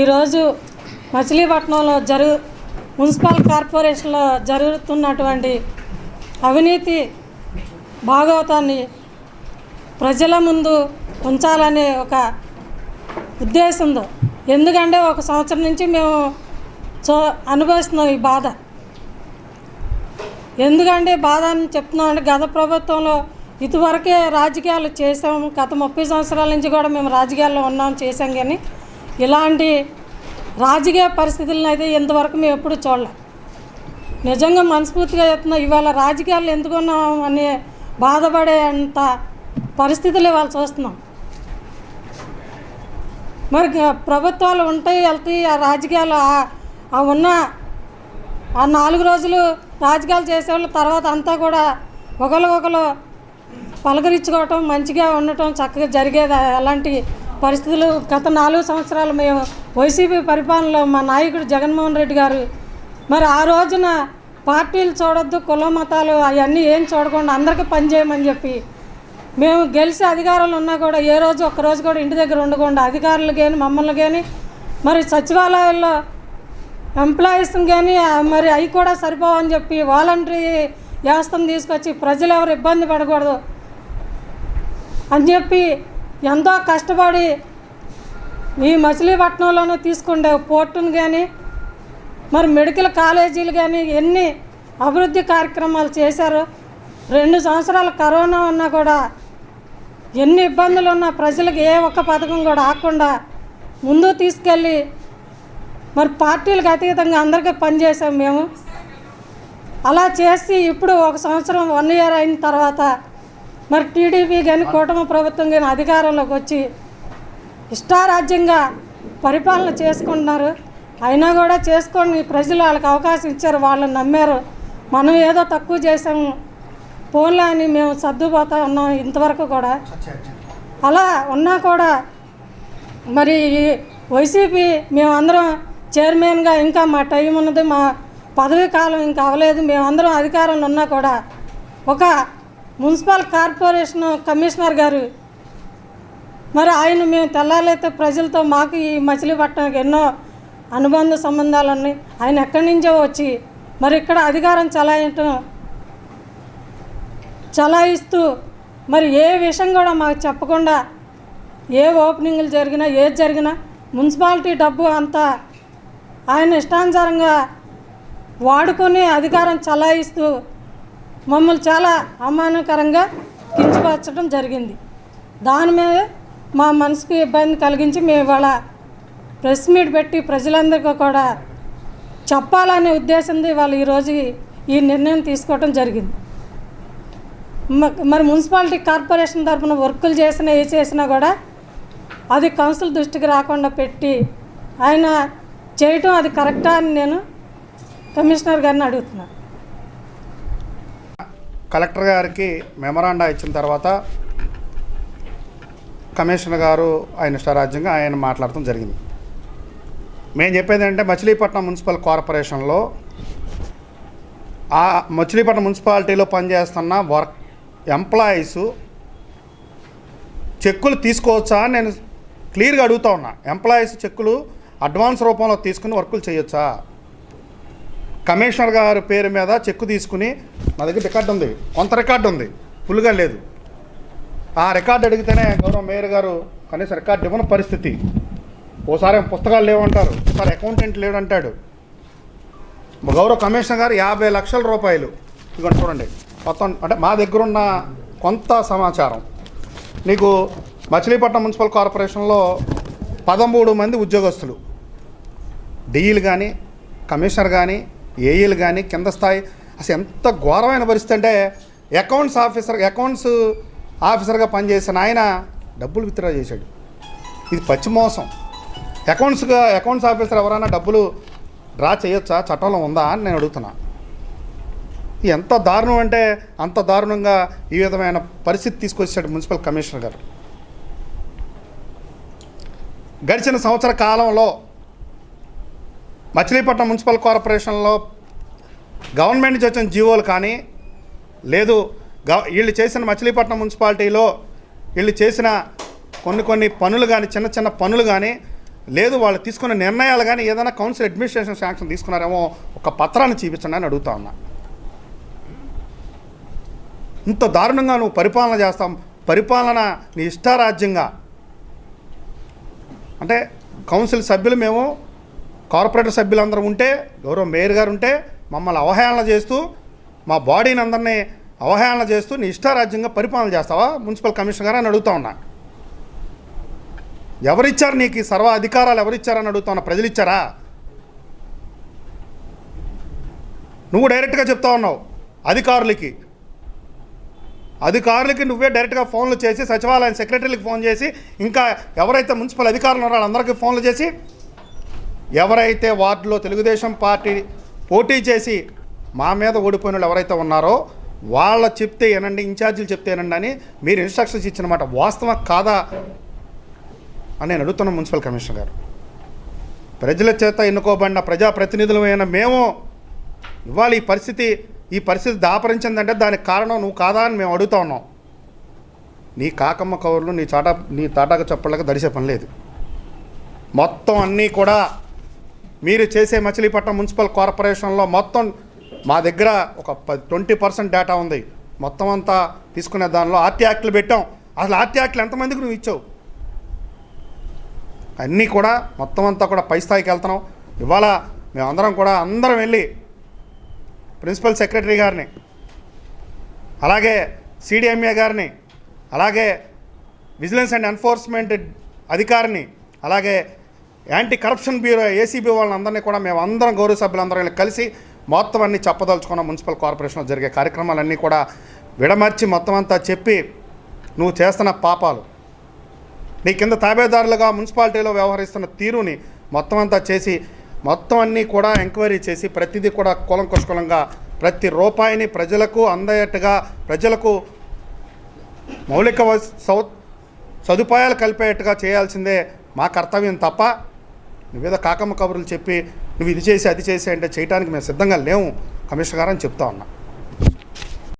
ఈరోజు మచిలీపట్నంలో జరుగు మున్సిపల్ కార్పొరేషన్లో జరుగుతున్నటువంటి అవినీతి భాగవతాన్ని ప్రజల ముందు ఉంచాలనే ఒక ఉద్దేశంతో. ఎందుకంటే ఒక సంవత్సరం నుంచి మేము చో అనుభవిస్తున్నాం ఈ బాధ. ఎందుకంటే బాధ అని చెప్తున్నాం అంటే గత ప్రభుత్వంలో ఇదివరకే రాజకీయాలు చేసాము గత ముప్పై సంవత్సరాల నుంచి కూడా మేము రాజకీయాల్లో ఉన్నాం చేసాం కానీ ఇలాంటి రాజకీయ పరిస్థితులను అయితే ఇంతవరకు మేము ఎప్పుడు చూడలే. నిజంగా మనస్ఫూర్తిగా చెప్తున్నా ఇవాళ రాజకీయాలు ఎందుకున్నాం అని బాధపడే అంత పరిస్థితులు ఇవాళ చూస్తున్నాం. మరి ప్రభుత్వాలు ఉంటాయి వెళ్తాయి ఆ రాజకీయాలు ఆ- ఉన్న ఆ నాలుగు రోజులు రాజకీయాలు చేసేవాళ్ళు తర్వాత అంతా కూడా ఒకరికొకరు ఒకరు పలకరించుకోవటం మంచిగా ఉండటం చక్కగా జరిగేది అలాంటి పరిస్థితులు గత నాలుగు సంవత్సరాలు మేము వైసీపీ పరిపాలనలో మా నాయకుడు జగన్మోహన్ రెడ్డి గారు మరి ఆ రోజున పార్టీలు చూడొద్దు కుల మతాలు అవన్నీ ఏం చూడకుండా అందరికీ పనిచేయమని చెప్పి మేము గెలిచి అధికారంలో ఉన్నా కూడా ఏ రోజు ఒక్కరోజు కూడా ఇంటి దగ్గర ఉండకుండా అధికారులు కానీ మమ్మల్ని కానీ మరి సచివాలయాల్లో ఎంప్లాయీస్ని కానీ మరి అవి కూడా సరిపోవని చెప్పి వాలంటరీ వ్యవస్థను తీసుకొచ్చి ప్రజలు ఎవరు ఇబ్బంది పడకూడదు అని చెప్పి ఎంతో కష్టపడి ఈ మచిలీపట్నంలోనూ తీసుకుండే పోర్టును కానీ మరి మెడికల్ కాలేజీలు కానీ ఎన్ని అభివృద్ధి కార్యక్రమాలు చేశారు. రెండు సంవత్సరాలు కరోనా ఉన్నా కూడా ఎన్ని ఇబ్బందులు ఉన్నా ప్రజలకు ఏ ఒక్క పథకం కూడా ఆకుండా ముందు తీసుకెళ్ళి మరి పార్టీలకు అతీతంగా అందరికీ పనిచేసాం మేము. అలా చేసి ఇప్పుడు ఒక సంవత్సరం వన్ ఇయర్ అయిన తర్వాత మరి టీడీపీ కానీ కూటమి ప్రభుత్వం కానీ అధికారంలోకి వచ్చి ఇష్టారాజ్యంగా పరిపాలన చేసుకుంటున్నారు. అయినా కూడా చేసుకొని ప్రజలు వాళ్ళకి అవకాశం ఇచ్చారు వాళ్ళని నమ్మారు. మనం ఏదో తక్కువ చేసాము ఫోన్లో అని మేము సర్దుపోతా ఉన్నాం ఇంతవరకు కూడా. అలా ఉన్నా కూడా మరి ఈ వైసీపీ మేమందరం చైర్మన్గా ఇంకా మా టైం ఉన్నది మా పదవీ కాలం ఇంకా అవ్వలేదు. మేమందరం అధికారంలో ఉన్నా కూడా ఒక మున్సిపల్ కార్పొరేషన్ కమిషనర్ గారు మరి ఆయన మేము తెల్లాలైతే ప్రజలతో మాకు ఈ మచిలీపట్నంకి ఎన్నో అనుబంధ సంబంధాలు ఉన్నాయి. ఆయన ఎక్కడి నుంచో వచ్చి మరి ఇక్కడ అధికారం చలాయించడం చలాయిస్తూ మరి ఏ విషయం కూడా మాకు చెప్పకుండా ఏ ఓపెనింగ్లు జరిగినా ఏది జరిగినా మున్సిపాలిటీ డబ్బు అంతా ఆయన ఇష్టానుసారంగా వాడుకొని అధికారం చలాయిస్తూ మమ్మల్ని చాలా అవమానకరంగా కించపరచడం జరిగింది. దాని మీద మా మనసుకు ఇబ్బంది కలిగించి మేము ఇవాళ ప్రెస్ మీట్ పెట్టి ప్రజలందరికీ కూడా చెప్పాలనే ఉద్దేశంతో ఇవాళ ఈరోజు ఈ నిర్ణయం తీసుకోవడం జరిగింది. మరి మున్సిపాలిటీ కార్పొరేషన్ తరఫున వర్కులు చేసినా ఏ చేసినా కూడా అది కౌన్సిల్ దృష్టికి రాకుండా పెట్టి ఆయన చేయటం అది కరెక్టా అని నేను కమిషనర్ గారిని అడుగుతున్నాను కలెక్టర్ గారికి మెమరాండా ఇచ్చిన తర్వాత కమిషనర్ గారు ఆయన ఇష్టారాజ్యంగా ఆయన మాట్లాడటం జరిగింది. మేము చెప్పేది ఏంటంటే మచిలీపట్నం మున్సిపల్ కార్పొరేషన్లో ఆ మచిలీపట్నం మున్సిపాలిటీలో పనిచేస్తున్న వర్క్ ఎంప్లాయీస్ చెక్కులు తీసుకోవచ్చా అని నేను క్లియర్గా అడుగుతా ఉన్నా. ఎంప్లాయీస్ చెక్కులు అడ్వాన్స్ రూపంలో తీసుకుని వర్కులు చేయొచ్చా? కమిషనర్ గారి పేరు మీద చెక్కు తీసుకుని నా దగ్గర రికార్డు ఉంది. కొంత రికార్డు ఉంది. ఫుల్గా లేదు. ఆ రికార్డు అడిగితేనే గౌరవ మేయర్ గారు కనీసం రికార్డు ఇవ్వని పరిస్థితి. ఓసారి పుస్తకాలు లేవంటారు. ఒకసారి అకౌంటెంట్ లేడంటాడు. గౌరవ కమిషనర్ గారు యాభై లక్షల రూపాయలు. ఇదిగో చూడండి. మొత్తం అంటే మా దగ్గర ఉన్న కొంత సమాచారం. నీకు మచిలీపట్నం మున్సిపల్ కార్పొరేషన్లో పదమూడు మంది ఉద్యోగస్తులు. డిఈలు కానీ కమిషనర్ కానీ ఏఈలు కానీ కింద స్థాయి అసలు ఎంత ఘోరమైన పరిస్థితి అంటే అకౌంట్స్ ఆఫీసర్ అకౌంట్స్ ఆఫీసర్గా పనిచేసిన ఆయన డబ్బులు విత్డ్రా చేశాడు. ఇది పచ్చి మోసం. అకౌంట్స్గా అకౌంట్స్ ఆఫీసర్ ఎవరైనా డబ్బులు డ్రా చేయొచ్చా? చట్టంలో ఉందా? అని నేను అడుగుతున్నా. ఎంత దారుణం అంటే అంత దారుణంగా ఈ విధమైన పరిస్థితి తీసుకొచ్చాడు మున్సిపల్ కమిషనర్ గారు. గడిచిన సంవత్సర కాలంలో మచిలీపట్నం మున్సిపల్ కార్పొరేషన్లో గవర్నమెంట్ నుంచి వచ్చిన జీవోలు కానీ లేదు వీళ్ళు చేసిన మచిలీపట్నం మున్సిపాలిటీలో వీళ్ళు చేసిన కొన్ని కొన్ని పనులు కానీ చిన్న చిన్న పనులు కానీ లేదు వాళ్ళు తీసుకున్న నిర్ణయాలు కానీ ఏదైనా కౌన్సిల్ అడ్మినిస్ట్రేషన్ శాంక్షన్ తీసుకున్నారేమో ఒక పత్రాన్ని చూపించండి అని అడుగుతా ఉన్నా. ఇంత దారుణంగా నువ్వు పరిపాలన చేస్తాం పరిపాలన నీ ఇష్టారాజ్యంగా. అంటే కౌన్సిల్ సభ్యులు మేము కార్పొరేటర్ సభ్యులందరూ ఉంటే గౌరవ మేయర్ గారు ఉంటే మమ్మల్ని అవహేళన చేస్తూ మా బాడీని అందరినీ అవహేళన చేస్తూ నీ ఇష్టారాజ్యంగా పరిపాలన చేస్తావా? మున్సిపల్ కమిషనర్ గారు అని అడుగుతా ఉన్నా. ఎవరిచ్చారు నీకు సర్వ అధికారాలు? ఎవరిచ్చారని అడుగుతా ఉన్నా. ప్రజలు ఇచ్చారా? నువ్వు డైరెక్ట్గా చెప్తా ఉన్నావు అధికారులకి. అధికారులకి నువ్వే డైరెక్ట్గా ఫోన్లు చేసి సచివాలయం సెక్రటరీలకు ఫోన్ చేసి ఇంకా ఎవరైతే మున్సిపల్ అధికారులు ఉన్నారో వాళ్ళందరికీ ఫోన్లు చేసి ఎవరైతే వార్డులో తెలుగుదేశం పార్టీ పోటీ చేసి మా మీద ఓడిపోయిన వాళ్ళు ఎవరైతే ఉన్నారో వాళ్ళ చెప్తే ఏనండి ఇన్ఛార్జీలు చెప్తే ఏనండి అని మీరు ఇన్స్ట్రక్షన్స్ ఇచ్చిన మాట వాస్తవం కాదా అని నేను అడుగుతున్న మున్సిపల్ కమిషనర్ గారు. ప్రజల చేత ఎన్నుకోబడిన ప్రజాప్రతినిధులమైన మేము ఇవాళ ఈ పరిస్థితి ఈ పరిస్థితి దాపరించిందంటే దానికి కారణం నువ్వు కాదా అని మేము అడుగుతా ఉన్నాం. నీ కాకమ్మ కవర్లు నీ చాటా నీ తాటాక చప్పళ్ళకి దడిసే పని లేదు. మొత్తం అన్నీ కూడా మీరు చేసే మచిలీపట్నం మున్సిపల్ కార్పొరేషన్లో మొత్తం మా దగ్గర ఒక ట్వంటీ పర్సెంట్ డేటా ఉంది. మొత్తం అంతా తీసుకునే దానిలో ఆర్టీ యాక్ట్లు పెట్టాం. అసలు ఆర్టీ యాక్ట్లు ఎంతమందికి నువ్వు ఇచ్చావు? అన్నీ కూడా మొత్తం అంతా కూడా పై స్థాయికి వెళ్తున్నాం. ఇవాళ మేమందరం కూడా అందరం వెళ్ళి ప్రిన్సిపల్ సెక్రటరీ గారిని అలాగే సిడిఎంఏ గారిని అలాగే విజిలెన్స్ అండ్ ఎన్ఫోర్స్మెంట్ అధికారిని అలాగే యాంటీ కరప్షన్ బ్యూరో ఏసీబీ వాళ్ళందరినీ కూడా మేము అందరం గౌరవ సభ్యులందరం కలిసి మొత్తం అన్ని చెప్పదలుచుకున్న మున్సిపల్ కార్పొరేషన్లో జరిగే కార్యక్రమాలన్నీ కూడా విడమర్చి మొత్తం అంతా చెప్పి నువ్వు చేస్తున్న పాపాలు. నీ కింద తాబేదారులుగా మున్సిపాలిటీలో వ్యవహరిస్తున్న తీరుని మొత్తం అంతా చేసి మొత్తం అన్నీ కూడా ఎంక్వైరీ చేసి ప్రతిదీ కూడా కులంకుశకులంగా ప్రతి రూపాయిని ప్రజలకు అందేట్టుగా ప్రజలకు మౌలిక సౌ సదుపాయాలు కలిపేట్టుగా చేయాల్సిందే మా కర్తవ్యం తప్ప నువ్వేదో కాకమ్మ కబుర్లు చెప్పి నువ్వు ఇది చేసి అది చేసి అంటే చేయడానికి మేము సిద్ధంగా లేవు కమిషనర్ గారు అని చెప్తా ఉన్నా.